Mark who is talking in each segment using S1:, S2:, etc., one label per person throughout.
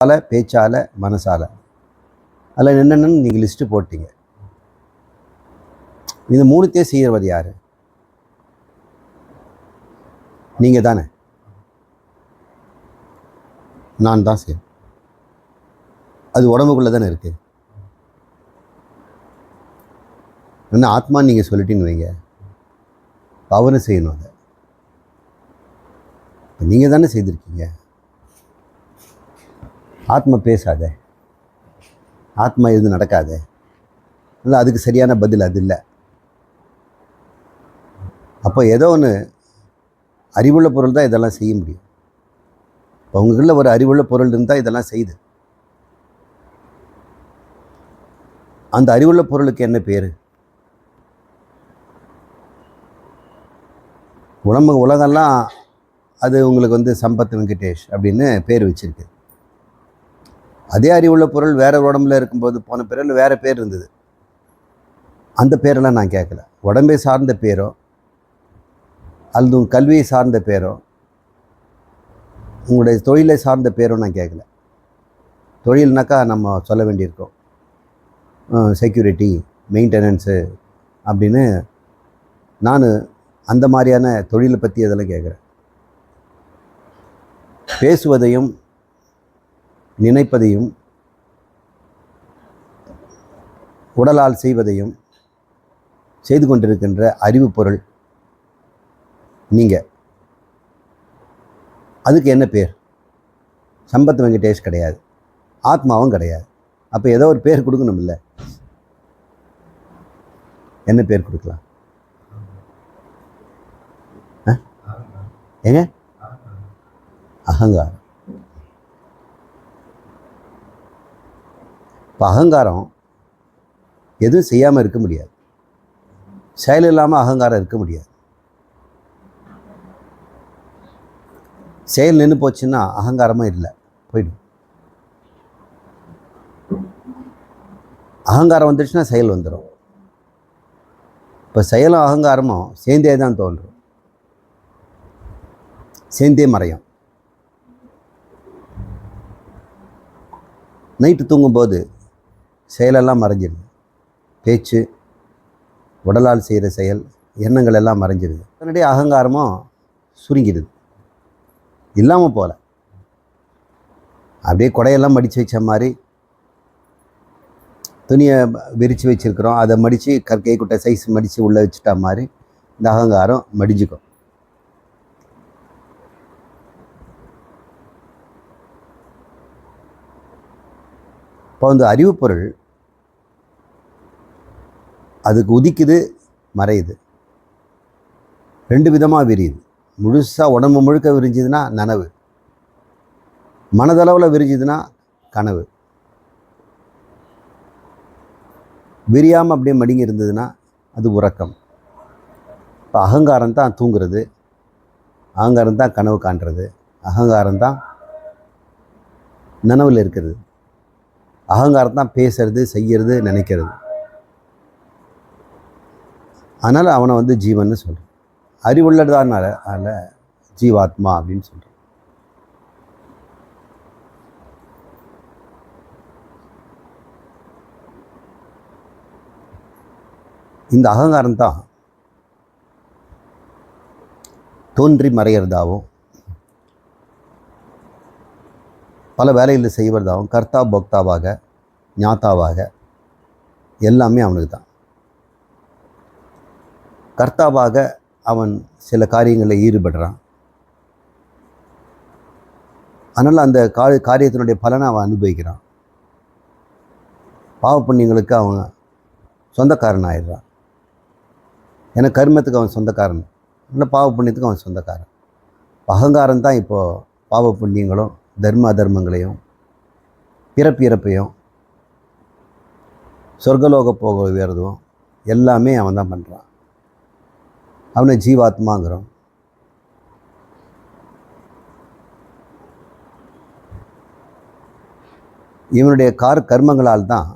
S1: சொல்லால பேச்சால மனசால அதில் என்னென்னு நீங்கள் லிஸ்ட்டு போட்டீங்க. இந்த மூணுத்தையே செய்கிறவர் யார்? நீங்கள் தானே. நான் தான் செய்வேன் அது உடம்புக்குள்ளே தானே இருக்குது என்ன ஆத்மா நீங்கள் சொல்லிட்டீங்கன்னு வைங்க. அவரும் செய்யணும் அதை. நீங்கள் தானே செய்திருக்கீங்க. ஆத்மா பேசாத. ஆத்மா எதுவும் நடக்காது. இல்லை அதுக்கு சரியான பதில் அது இல்லை. அப்போ ஏதோ ஒன்று அறிவுள்ள பொருள் தான் இதெல்லாம் செய்ய முடியும். இப்போ உங்களுக்குள்ள ஒரு அறிவுள்ள பொருள் இருந்தால் இதெல்லாம் செய்யுது அந்த அறிவுள்ள பொருளுக்கு என்ன பேர்? உடம்பு உலகெல்லாம் அது உங்களுக்கு வந்து சம்பத் வெங்கடேஷ் அப்படின்னு பேர் வச்சுருக்கு. அதே அறிவுள்ள பொருள் வேற உடம்புல இருக்கும்போது போன பிறகு வேற பேர் இருந்தது. அந்த பேரெல்லாம் நான் கேட்கல உடம்பை சார்ந்த பேரோ அல்லது உங்கள் கல்வியை சார்ந்த பேரோ உங்களுடைய தொழிலை சார்ந்த பேரோ நான் கேட்கல தொழில்னாக்கா நம்ம சொல்ல வேண்டியிருக்கோம். செக்யூரிட்டி மெயின்டெனன்ஸு அப்படின்னு நான் அந்த மாதிரியான தொழிலை பற்றி அதெல்லாம் கேட்குறேன் பேசுவதையும் நினைப்பதையும் உடலால் செய்வதையும் செய்து கொண்டிருக்கின்ற அறிவு பொருள் நீங்கள் அதுக்கு என்ன பேர்? சம்பத் வெங்கடேஷ் கிடையாது. ஆத்மாவும் கிடையாது. அப்போ ஏதோ ஒரு பேர் கொடுக்கணும் இல்லை என்ன பேர் கொடுக்கலாம்? ஆ? ஏங்க? அகங்காரம். இப்போ அகங்காரம் எதுவும் செய்யாமல் இருக்க முடியாது. செயல் இல்லாமல் அகங்காரம் இருக்க முடியாது. செயல் நின்று போச்சுன்னா அகங்காரமாக இல்லை போயிடும். அகங்காரம் வந்துடுச்சுன்னா செயல் வந்துடும் இப்போ செயலும் அகங்காரமும் சேர்ந்தே தான் தோன்றும். சேர்ந்தே மறையும். நைட்டு தூங்கும்போது செயலெல்லாம் மறைஞ்சிடுது பேச்சு உடலால் செய்கிற செயல் எண்ணங்கள் எல்லாம் மறைஞ்சிடுது அதனுடைய அகங்காரமும் சுருங்கிடுது. இல்லாமல் போகல அப்படியே கொடையெல்லாம் மடித்து வச்ச மாதிரி துணியை விரித்து வச்சுருக்குறோம். அதை மடித்து கற்கை குட்டை சைஸ் மடித்து உள்ளே வச்சுட்டா மாதிரி இந்த அகங்காரம் மடிஞ்சுக்கும். இப்போ வந்து அறிவுப்பொருள் அதுக்கு உதிக்குது மறையுது. ரெண்டு விதமாக விரியுது. முழுசாக உடம்பு முழுக்க விரிஞ்சுதுன்னா நனவு. மனதளவில் விரிஞ்சுதுன்னா கனவு. விரியாமல் அப்படியே மடிங்கி இருந்ததுன்னா அது உறக்கம். இப்போ அகங்காரம் தான் தூங்குறது. அகங்காரம் தான் கனவு காண்றது. அகங்காரம் தான் நனவில் இருக்கிறது. அகங்காரம் தான் பேசுறது செய்கிறது நினைக்கிறது. அதனால் அவனை வந்து ஜீவன்னு சொல்கிறேன் அறிவுள்ளதானால அதில் ஜீவாத்மா அப்படின்னு சொல்கிறேன் இந்த அகங்காரம் தான் தோன்றி மறையிறதாகவும் பல வேலைகளை செய்வதாகவும் கர்த்தா போக்தாவாக ஞாத்தாவாக எல்லாமே அவனுக்கு தான் கர்த்தாவாக அவன் சில காரியங்களில் ஈடுபடுறான். அதனால் அந்த கா காரியத்தினுடைய பலனை அவன் அனுபவிக்கிறான். பாவ புண்ணியங்களுக்கு அவன் சொந்தக்காரன் ஆயிடுறான் ஏன்னா கர்மத்துக்கு அவன் சொந்தக்காரன். இல்லை பாவ புண்ணியத்துக்கு அவன் சொந்தக்காரன். அகங்காரம் தான் இப்போது பாவ புண்ணியங்களும் தர்ம அதர்மங்களையும் பிறப்பு இறப்பையும் சொர்க்கலோக போக உயர்தும் எல்லாமே அவன் தான் பண்ணுறான் அவனை ஜீவாத்மாங்கிறோம் இவனுடைய கார் கர்மங்களால் தான்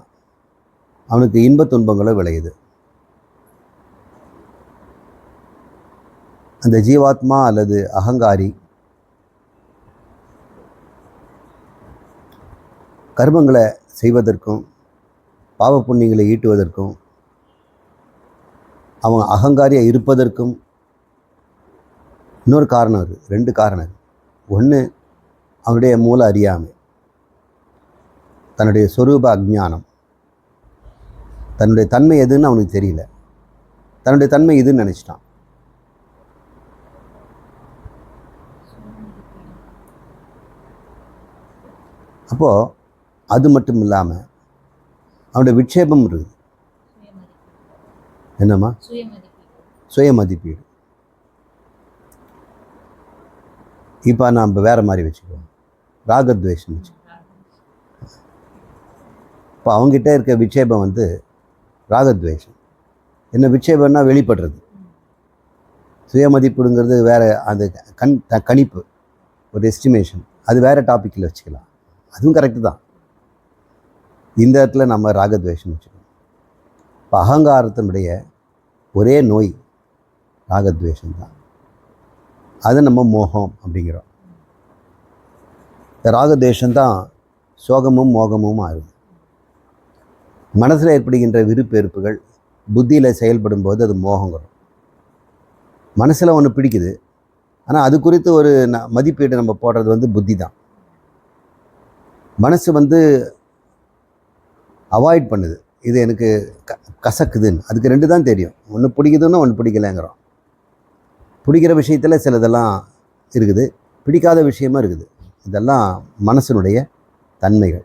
S1: அவனுக்கு இன்ப துன்பங்களும் விளையுது. அந்த ஜீவாத்மா அல்லது அகங்காரி கர்மங்களை செய்வதற்கும் பாவ புண்ணியங்களை ஈட்டுவதற்கும் அவன் அகங்காரியாக இருப்பதற்கும் இன்னொரு காரணம் இருக்குது ரெண்டு காரணம் இருக்குது ஒன்று அவனுடைய மூல அறியாமை. தன்னுடைய சொரூப அஜ்ஞானம். தன்னுடைய தன்மை எதுன்னு அவனுக்கு தெரியல. தன்னுடைய தன்மை இதுன்னு நினச்சிட்டான். அப்போது அது மட்டும் இல்லாமல் அவனுடைய விட்சேபம் இருக்குது. என்னம்மா? சுய மதிப்பீடு இப்போ நம்ம வேறு மாதிரி வச்சுக்குவோம். ராகத்வேஷம் வச்சு. இப்போ அவங்ககிட்ட இருக்க விட்சேபம் வந்து ராகத்வேஷம். என்ன விட்சேபம்னா வெளிப்படுறது. சுய மதிப்பீடுங்கிறது வேறு அந்த கண் கணிப்பு ஒரு எஸ்டிமேஷன் அது வேறு டாப்பிக்கில் வச்சுக்கலாம். அதுவும் கரெக்டு தான். இந்த இடத்துல நம்ம ராகத்வேஷம் வச்சுக்கணும். இப்போ அகங்காரத்தினுடைய ஒரே நோய் ராகத்வேஷம் தான். அது நம்ம மோகம் அப்படிங்கிறோம். இந்த ராகத்வேஷம் தான் சோகமும் மோகமும் ஆகுது. மனசில் ஏற்படுகின்ற விருப்பெருப்புகள் புத்தியில் செயல்படும் போது அது மோகங்கிறோம். மனசில் ஒன்று பிடிக்குது. ஆனால் அது குறித்து ஒரு ந- மதிப்பீடு நம்ம போடுறது வந்து புத்தி தான் மனசு வந்து அவாய்ட் பண்ணுது. இது எனக்கு க கசக்குதுன்னு. அதுக்கு ரெண்டு தான் தெரியும். ஒன்று பிடிக்குதுன்னா ஒன்று பிடிக்கலைங்கிறோம். பிடிக்கிற விஷயத்தில் சிலதெல்லாம் இருக்குது. பிடிக்காத விஷயமும் இருக்குது. இதெல்லாம் மனசினுடைய தன்மைகள்.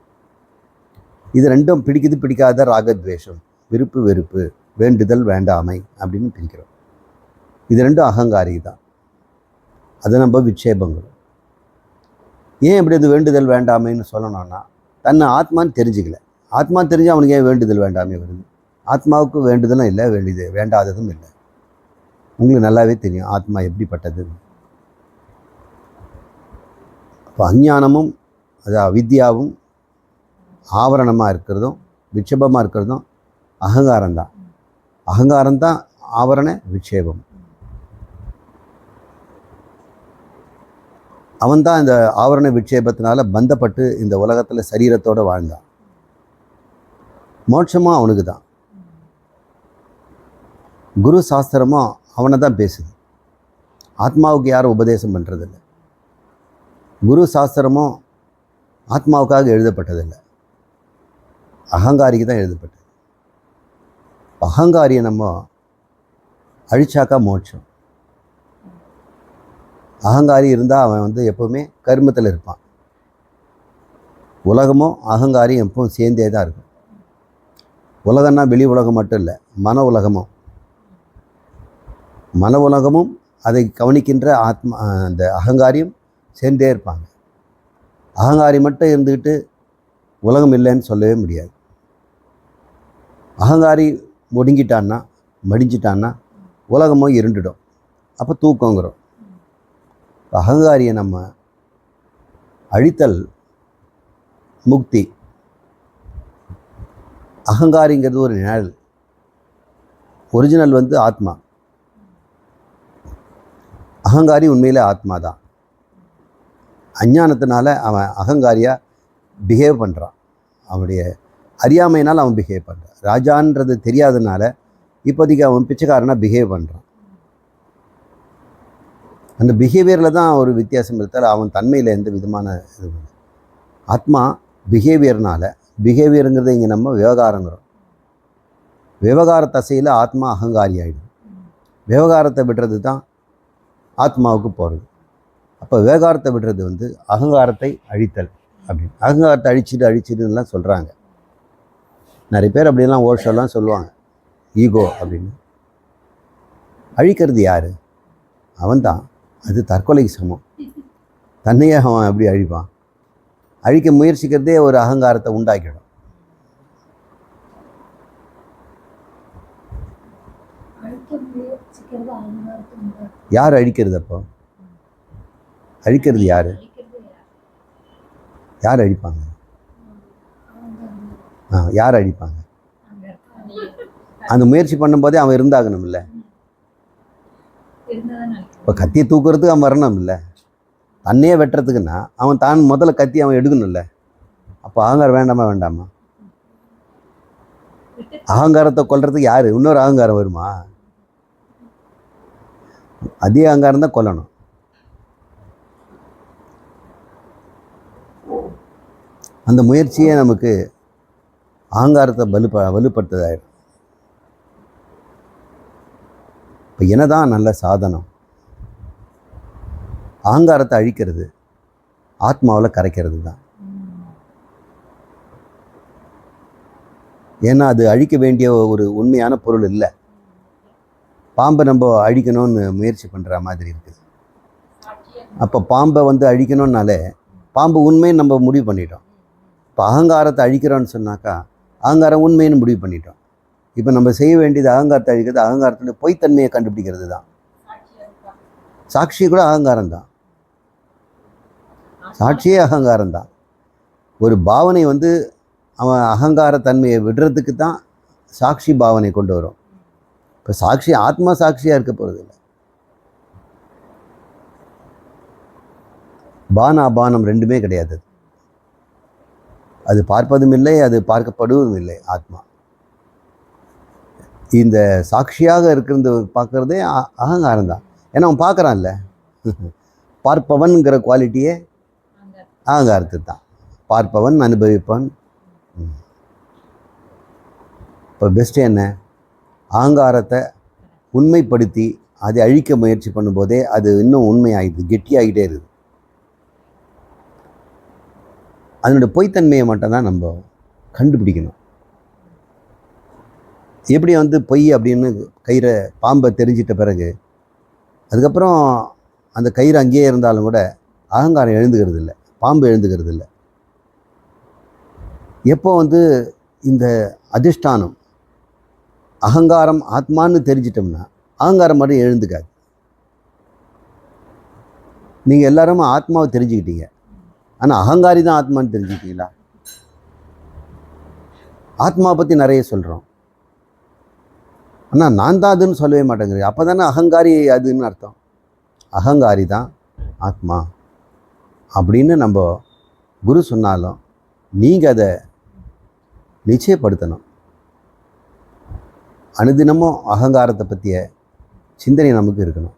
S1: இது ரெண்டும் பிடிக்குது பிடிக்காத ராகத்வேஷம். விருப்பு வெறுப்பு. வேண்டுதல் வேண்டாமை அப்படின்னு பிரிக்கிறோம். இது ரெண்டும் அகங்காரி தான். அதை நம்ம விட்சேபங்கள். ஏன் இப்படி இது வேண்டுதல் வேண்டாமைன்னு சொல்லணும்னா தன்னை ஆத்மான்னு தெரிஞ்சுக்கல. ஆத்மா தெரிஞ்சு அவனுக்கு ஏன் வேண்டுதல் வேண்டாமே வருது? ஆத்மாவுக்கு வேண்டுதலும் இல்லை வேண்டியது வேண்டாததும் இல்லை. உங்களுக்கு நல்லாவே தெரியும் ஆத்மா எப்படிப்பட்டது. இப்போ அஞ்ஞானமும் அது அவித்யாவும் ஆவரணமாக இருக்கிறதும் விட்சேபமாக இருக்கிறதும் அகங்காரம்தான். அகங்காரம்தான் ஆவரண விட்சேபம் அவன்தான் இந்த ஆவரண விட்சேபத்தினால பந்தப்பட்டு இந்த உலகத்தில் சரீரத்தோடு வாழ்ந்தான். மோட்சமும் அவனுக்கு தான் குரு சாஸ்திரமும் அவனை தான் பேசுது. ஆத்மாவுக்கு யாரும் உபதேசம் பண்ணுறதில்ல குரு சாஸ்திரமும் ஆத்மாவுக்காக எழுதப்பட்டதில்லை. அகங்காரிக்கு தான் எழுதப்பட்டது. அகங்காரியை நம்ம அழிச்சாக்கா மோட்சம். அகங்காரி இருந்தால் அவன் வந்து எப்போவுமே கர்மத்தில் இருப்பான். உலகமும் அகங்காரியும் எப்பவும் சேர்ந்தே தான் இருக்கும். உலகம்னா வெளி உலகம் மட்டும் இல்லை மன உலகமும். மன உலகமும் அதை கவனிக்கின்ற ஆத்மா அந்த அகங்காரியும் சேர்ந்தே இருப்பாங்க. அகங்காரி மட்டும் இருந்துக்கிட்டு உலகம் இல்லைன்னு சொல்லவே முடியாது. அகங்காரி ஒடுங்கிட்டான்னா மடிஞ்சிட்டான்னா உலகமும் இருண்டுடும். அப்போ தூக்கங்கிறோம். அகங்காரியை நம்ம அழித்தல் முக்தி அகங்காரிங்கிறது ஒரு நிழல். ஒரிஜினல் வந்து ஆத்மா. அகங்காரி உண்மையில் ஆத்மா தான் அஞ்ஞானத்தினால அவன் அகங்காரியாக பிஹேவ் பண்ணுறான் அவனுடைய அறியாமையினால் அவன் பிஹேவ் பண்ணுறான் ராஜான்றது தெரியாதனால இப்போதைக்கு அவன் பிச்சைக்காரனாக பிஹேவ் பண்ணுறான் அந்த பிஹேவியரில் தான் ஒரு வித்தியாசம் இருந்தால் அவன் தன்மையில் எந்த விதமான இது ஆத்மா பிஹேவியர்னால பிஹேவியருங்கிறத இங்கே நம்ம விவகாரங்கிறோம். விவகார தசையில் ஆத்மா அகங்காரி ஆகிடும் விவகாரத்தை விடுறது தான் ஆத்மாவுக்கு போகிறது அப்போ விவகாரத்தை விடுறது வந்து அகங்காரத்தை அழித்தல் அப்படின்னு. அகங்காரத்தை அழிச்சிட்டு அழிச்சிட்டுலாம் சொல்கிறாங்க நிறைய பேர் அப்படிலாம் ஓஷெல்லாம் சொல்லுவாங்க. ஈகோ அப்படின்னு. அழிக்கிறது யார்? அவன்தான். அது தற்கொலைக்கு சமம். தன்னையே அவன் எப்படி அழிப்பான். அழிக்க முயற்சிக்கிறதே ஒரு அகங்காரத்தை உண்டாக்கிடும் யார் அழிக்கிறது அப்போ அழிக்கிறது யார்
S2: யார்?
S1: அழிப்பாங்க. ஆ யார் அழிப்பாங்க. அந்த முயற்சி பண்ணும்போதே அவன்
S2: இருந்தாதான் அழிக்கும்.
S1: இப்போ கத்தியை தூக்குறதுக்கு அவன் வரணும் இல்லை தன்னையே வெட்டுறதுக்குன்னா அவன் தான் முதல்ல கத்தி அவன் எடுக்கணும்ல. அப்போ அகங்காரம் வேண்டாமா வேண்டாமா? அகங்காரத்தை கொல்றதுக்கு யார்? இன்னொரு அகங்காரம் வருமா? அதே அகங்காரம் தான் கொல்லணும். அந்த முயற்சியே நமக்கு அகங்காரத்தை வலுப்ப வலுப்படுத்ததாயிடும் இப்போ என்னதான் நல்ல சாதனம். அகங்காரத்தை அழிக்கிறது. ஆத்மாவில் கரைக்கிறது தான். ஏன்னா அது அழிக்க வேண்டிய ஒரு உண்மையான பொருள் இல்லை. பாம்பை நம்ம அழிக்கணும்னு முயற்சி பண்ணுற மாதிரி இருக்குது. அப்போ பாம்பை வந்து அழிக்கணும்னாலே பாம்பு உண்மைன்னு நம்ம முடிவு பண்ணிட்டோம். இப்போ அகங்காரத்தை அழிக்கிறோன்னு சொன்னாக்கா அகங்காரம் உண்மைன்னு முடிவு பண்ணிட்டோம். இப்போ நம்ம செய்ய வேண்டியது அகங்காரத்தை அழிக்கிறது அகங்காரத்துடைய பொய்த்தன்மையை கண்டுபிடிக்கிறது தான். சாட்சி கூட அகங்காரம் தான். சாட்சியே அகங்காரம் தான் ஒரு பாவனை வந்து அவன் அகங்கார தன்மையை விடுறதுக்கு தான் சாட்சி பாவனை கொண்டு வரும். இப்போ சாட்சி ஆத்மா சாட்சியாக இருக்க போகிறது இல்லை. பான அபானம் ரெண்டுமே கிடையாது. அது. அது பார்ப்பதும் இல்லை அது பார்க்கப்படுவதும் இல்லை ஆத்மா. இந்த சாட்சியாக இருக்கிறது பார்க்குறதே அகங்காரம் தான் ஏன்னா அவன் பார்க்குறான்ல. பார்ப்பவன்கிற குவாலிட்டியே அகங்காரத்து தான். பார்ப்பவன் அனுபவிப்பவன். இப்போ பெஸ்ட்டு என்ன? அகங்காரத்தை உண்மைப்படுத்தி அதை அழிக்க முயற்சி பண்ணும்போதே அது இன்னும் உண்மையாகிடுது கெட்டியாகிட்டே இருக்குது. அதனுடைய பொய்த்தன்மையை மட்டும்தான் நம்ம கண்டுபிடிக்கணும். எப்படி வந்து பொய் அப்படின்னு கயிறை பாம்பை தெரிஞ்சிட்ட பிறகு அதுக்கப்புறம் அந்த கயிறு அங்கேயே இருந்தாலும் கூட அகங்காரம் எழுந்துக்கிறது இல்லை பாம்பு எழுந்துக்கிறது இல்லை. எப்போ வந்து இந்த அதிஷ்டானம் அகங்காரம் ஆத்மான்னு தெரிஞ்சிட்டோம்னா அகங்காரம் மட்டும் எழுந்துக்காது. நீங்கள் எல்லாரும் ஆத்மாவை தெரிஞ்சுக்கிட்டீங்க. ஆனால் அகங்காரி தான் ஆத்மான்னு தெரிஞ்சுக்கிட்டீங்களா? ஆத்மாவை பற்றி நிறைய சொல்கிறோம் ஆனால் நான் தான் அதுன்னு சொல்லவே மாட்டேங்கிறேன் அப்போ தானே அகங்காரி அதுன்னு அர்த்தம்? அகங்காரி தான் ஆத்மா. அப்படின்னு நம்ம குரு சொன்னாலும் நீங்கள் அதை நிச்சயப்படுத்தணும். அனுதினமும் அகங்காரத்தை பற்றிய சிந்தனை நமக்கு இருக்கணும்.